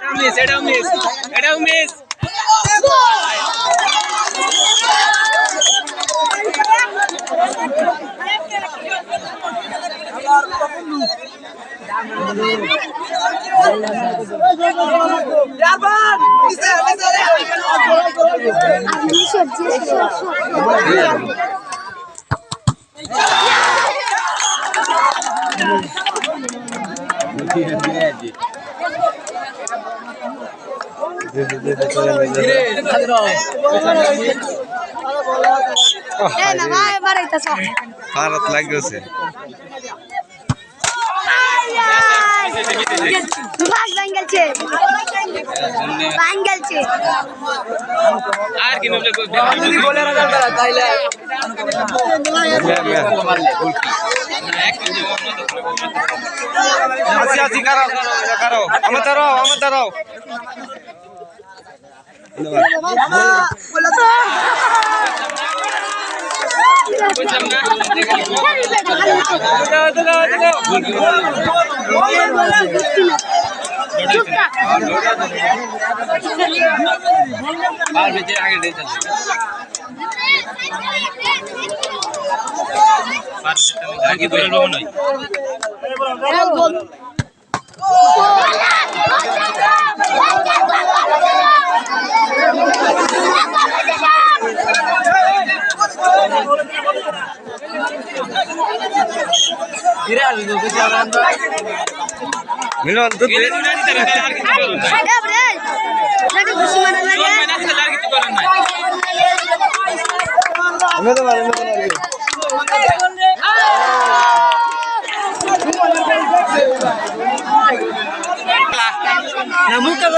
Miss এটাও miss এটাও miss খারাপ লাগছে বাঙ্গালছে বাঙ্গালছে আর কি তাইলে আসি আসি কারও কারও। আমার দাঁড়াও আমার দাঁড়াও আগে আর নয় মিলন তো এটা দিন আনি তারা আর কিছু করেন না জোর মেনা দিলে আর কিছু করেন না আমি তো পারি আমি না মুখটা তো বলে ওর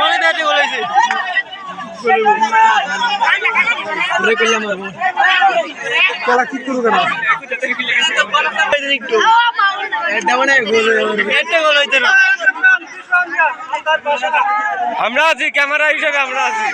মানে ব্যাটিং বলেছে খেলা কি না। আমরা আছি ক্যামেরা হিসেবে আমরা আছি।